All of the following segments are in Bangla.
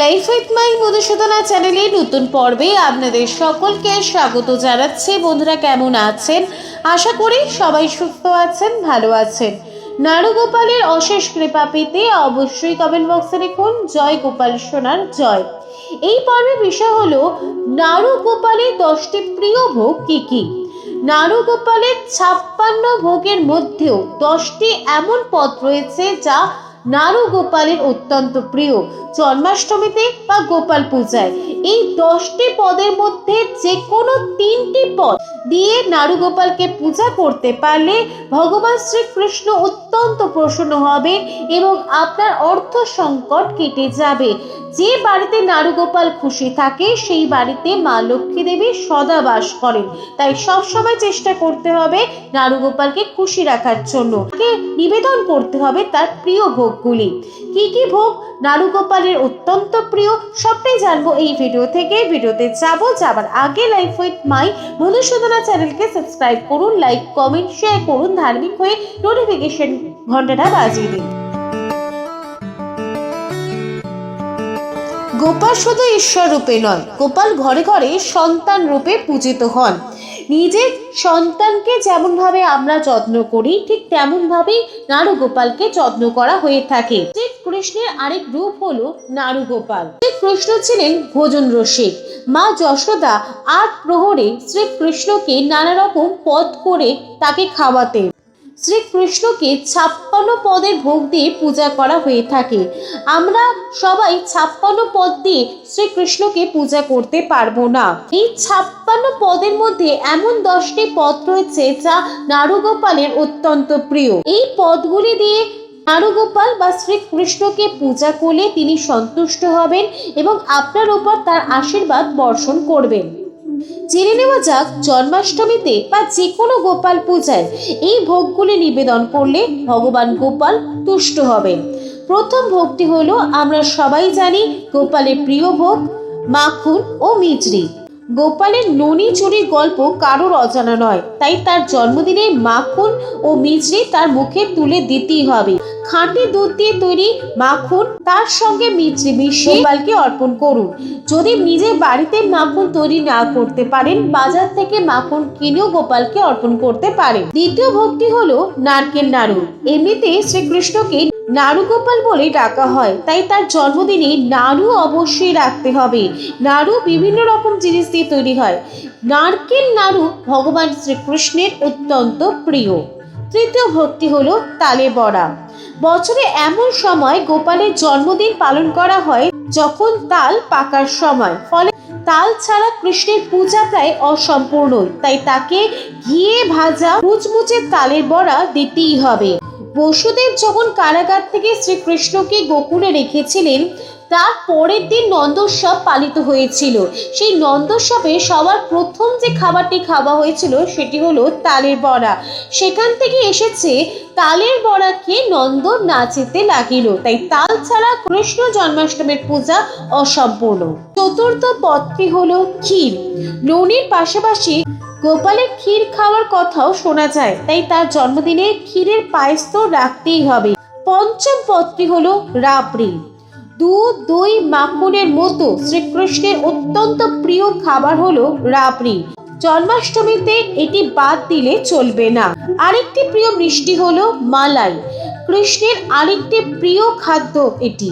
লাইফ উইথ মাই মধুসূদনা চ্যানেলে নতুন পর্বে আপনাদের সকলকে স্বাগত জানাচ্ছি। বন্ধুরা কেমন আছেন? আশা করি সবাই সুস্থ আছেন, ভালো আছেন। নারুগোপালের অশেষ কৃপা পেতে অবশ্যই কমেন্ট বক্সে লিখুন, জয় গোপাল সোনার জয়। এই পর্বের বিষয় হলো নারুগোপালের দশটি প্রিয় ভোগ কি কি? নারুগোপালের ছাপ্পান্ন ভোগের মধ্যেও দশটি এমন পথ রয়েছে যা নারু গোপালের অত্যন্ত প্রিয় জন্মাষ্টমীতে বা গোপাল পূজায়। এই দশটি পদের মধ্যে যে কোনো তিনটি পদ দিয়ে নারু গোপালকে পূজা করতে পারলে ভগবান শ্রীকৃষ্ণ অত্যন্ত প্রসন্ন হবেন এবং আপনার অর্থ সংকট কেটে যাবে। যে বাড়িতে নারুগোপাল খুশি থাকে, সেই বাড়িতে মা লক্ষ্মী দেবী সদা বাস করেন। তাই সবসময় চেষ্টা করতে হবে নারুগোপালকে খুশি রাখার জন্য। তাকে নিবেদন করতে হবে তার প্রিয় ভোগগুলি। কি কি ভোগ? নারুগোপালের অত্যন্ত প্রিয়। সবটাই জানব এই ভিডিও থেকে। ভিডিওতে যাব যাবার আগে লাইফ উইথ মাই মধুসূদনা চ্যানেলকে সাবস্ক্রাইব করুন লাইক কমেন্ট শেয়ার করুন। ধার্মিক হয়ে নোটিফিকেশন ঘন্টাটা বাজিয়ে দিন। গোপাল শুধু ঈশ্বর রূপে নয়, গোপাল ঘরে ঘরে সন্তান রূপে পূজিত হন। নিজের সন্তানকে যেমনভাবে আমরা যত্ন করি, ঠিক তেমনভাবেই নারু গোপালকে যত্ন করা হয়ে থাকে। শ্রী কৃষ্ণের আরেক রূপ হলো নারু গোপাল শ্রী কৃষ্ণ ছিলেন ভোজন রসিক মা যশোদা আট প্রহরে শ্রীকৃষ্ণকে নানা রকম পদ করে তাকে খাওয়াতেন। শ্রীকৃষ্ণকে ছাপ্পান্ন পদের ভোগ দিয়ে পূজা করা হয়ে থাকে। আমরা সবাই ছাপ্পান্ন পদ দিয়ে শ্রীকৃষ্ণকে পূজা করতে পারব না। এই ছাপ্পান্ন পদের মধ্যে এমন দশটি পদ রয়েছে যা নারুগোপালের অত্যন্ত প্রিয়। এই পদগুলি দিয়ে নারুগোপাল বা শ্রীকৃষ্ণকে পূজা করলে তিনি সন্তুষ্ট হবেন এবং আপনার উপর তার আশীর্বাদ বর্ষণ করবেন। জেনে নেওয়া যাক জন্মাষ্টমীতে বা যে কোনো গোপাল পূজায় এই ভোগগুলি নিবেদন করলে ভগবান গোপাল তুষ্ট হবে প্রথম ভোগটি হলো, আমরা সবাই জানি গোপালের প্রিয় ভোগ, মাখন ও মিজরি। গোপালের ননি চুরি গল্প কারোর অজানা নয়। তাই তার জন্মদিনে মাখন ও মিজরি তার মুখে তুলে দিতেই হবে। খাঁটি দুধ দিয়ে তৈরি মাখন, তার সঙ্গে মিজরি মিশিয়ে গোপালকে অর্পণ করুন। যদি নিজের বাড়িতে মাখন তৈরি না করতে পারেন, বাজার থেকে মাখন কিনেও গোপালকে অর্পণ করতে পারেন। দ্বিতীয় ভক্তি হলো নারকেল নাড়ু। এমনিতে শ্রীকৃষ্ণকে নাড়ু গোপাল বলে ডাকা হয়। তাই তার জন্মদিনে নাড়ু অবশ্যই রাখতে হবে। নাড়ু বিভিন্ন রকম জিনিস দিয়ে তৈরি হয়। নারকেল নাড়ু ভগবান শ্রীকৃষ্ণের অত্যন্ত প্রিয়। তৃতীয় ভক্তি হলো তালে বড়া। বছরে এমন সময় গোপালের জন্মদিন পালন করা হয় যখন তাল পাকার সময়। ফলে তাল ছাড়া কৃষ্ণের পূজা প্রায় অসম্পূর্ণই। তাই তাকে ঘিয়ে ভাজা মুচমুচে তালের বড়া দিতেই হবে। বসুদেব যখন কারাগার থেকে শ্রীকৃষ্ণকে গোকুলে রেখেছিলেন, তার পরের দিন নন্দোৎসব পালিত হয়েছিল। সেই নন্দোৎসবে সবার প্রথম যে খাবারটি খাওয়া হয়েছিল, সেটি হলো তালের বড়া। সেখান থেকে এসেছে তালের বড়া খেয়ে নন্দ নাচিতে লাগিল। তাই তাল ছাড়া কৃষ্ণ জন্মাষ্টমীর পূজা অসম্পূর্ণ। চতুর্থ পথটি হলো ক্ষীর। ননির পাশাপাশি গোপালের ক্ষীর খাওয়ার কথাও শোনা যায়, তাই তার জন্মদিনে ক্ষীরের পায়েস তো রাখতেই হবে। পঞ্চম পথটি হলো রাবড়ি। দুধ, দই, মাখনের মতো শ্রীকৃষ্ণের অত্যন্ত প্রিয় খাবার হলো রাবড়ি। জন্মাষ্টমীতে এটি বাদ দিলে চলবে না। আরেকটি প্রিয় মিষ্টি হলো মালাই। কৃষ্ণের আরেকটি প্রিয় খাদ্য এটি।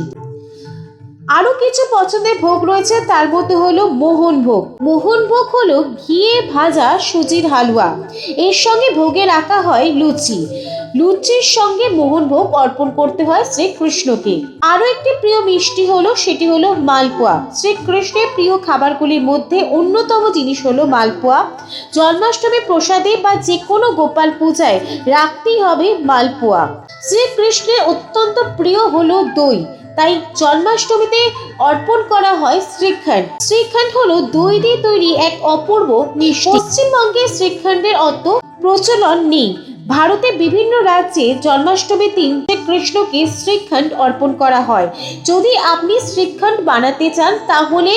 আরও কিছু পছন্দের ভোগ রয়েছে, তার মধ্যে হলো মোহন ভোগ। মোহন ভোগ হলো ঘিয়ে ভাজা সুজির হালুয়া। এর সঙ্গে ভোগে রাখা হয় লুচি। লুচির সঙ্গে মোহন ভোগ অর্পণ করতে হয় শ্রীকৃষ্ণকে। আরও একটি প্রিয় মিষ্টি হলো, সেটি হলো মালপোয়া। শ্রীকৃষ্ণের প্রিয় খাবারগুলির মধ্যে অন্যতম জিনিস হলো মালপোয়া। জন্মাষ্টমী প্রসাদে বা যে কোনো গোপাল পূজায় রাখতেই হবে মালপোয়া। শ্রীকৃষ্ণের অত্যন্ত প্রিয় হলো দই। তাই জন্মাষ্টমীতে অর্পণ করা হয় শ্রীখণ্ড। শ্রীখণ্ড হলো দই দিয়ে তৈরি এক অপূর্ব মিষ্টি। পশ্চিমবঙ্গে শ্রীখণ্ডের অত প্রচলন নেই। ভারতে বিভিন্ন রাজ্যে জন্মাষ্টমীর দিন কৃষ্ণকে শ্রীখণ্ড অর্পণ করা হয়। যদি আপনি শ্রীখণ্ড বানাতে চান, তাহলে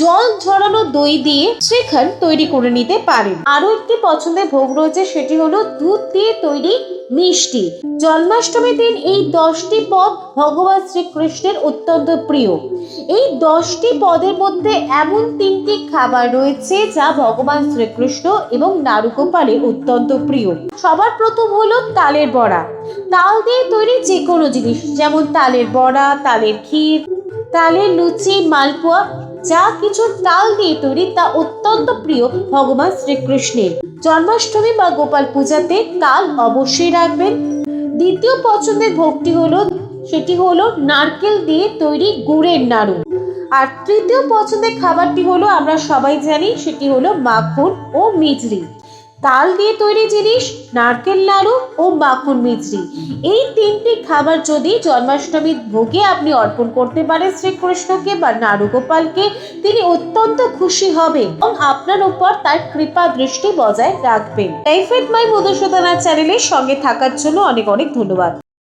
জল ঝরানো দই দিয়ে শ্রীখণ্ড তৈরি করে নিতে পারেন। আরও একটি পছন্দের ভোগ রয়েছে, সেটি হলো দুধ দিয়ে তৈরি মিষ্টি। জন্মাষ্টমীর দিন এই দশটি পদ ভগবান শ্রীকৃষ্ণের অত্যন্ত প্রিয়। এই দশটি পদের মধ্যে এমন তিনটি খাবার রয়েছে যা ভগবান শ্রীকৃষ্ণ এবং নারুগোপালের অত্যন্ত প্রিয়। সবার প্রথম হলো তালের বড়া। তাল দিয়ে তৈরি যে কোনো জিনিস, যেমন তালের বড়া, তালের ক্ষীর তালের লুচি, মালপোয়া, যা কিছু তাল দিয়ে তৈরি তা অত্যন্ত প্রিয় ভগবান শ্রীকৃষ্ণের। জন্মাষ্টমী বা গোপাল পূজাতে তাল অবশ্যই রাখবেন। দ্বিতীয় পছন্দের ভোগটি হলো, সেটি হলো নারকেল দিয়ে তৈরি গুড়ের নাড়ু। আর তৃতীয় পছন্দের খাবারটি হলো, আমরা সবাই জানি, সেটি হলো মাখন ও মিজরি তাল দিয়ে তৈরি জিনিস, নারকেল লাড়ু ও মাখন মিজরি এই তিনটি খাবার যদি জন্মাষ্টমীর ভোগে আপনি অর্পণ করতে পারেন শ্রীকৃষ্ণকে বা নারুগোপালকে, তিনি অত্যন্ত খুশি হবে এবং আপনার উপর তার কৃপা দৃষ্টি বজায় রাখবেন। লাইফ মাই মধুসূদনা চ্যানেলের সঙ্গে থাকার জন্য অনেক অনেক ধন্যবাদ।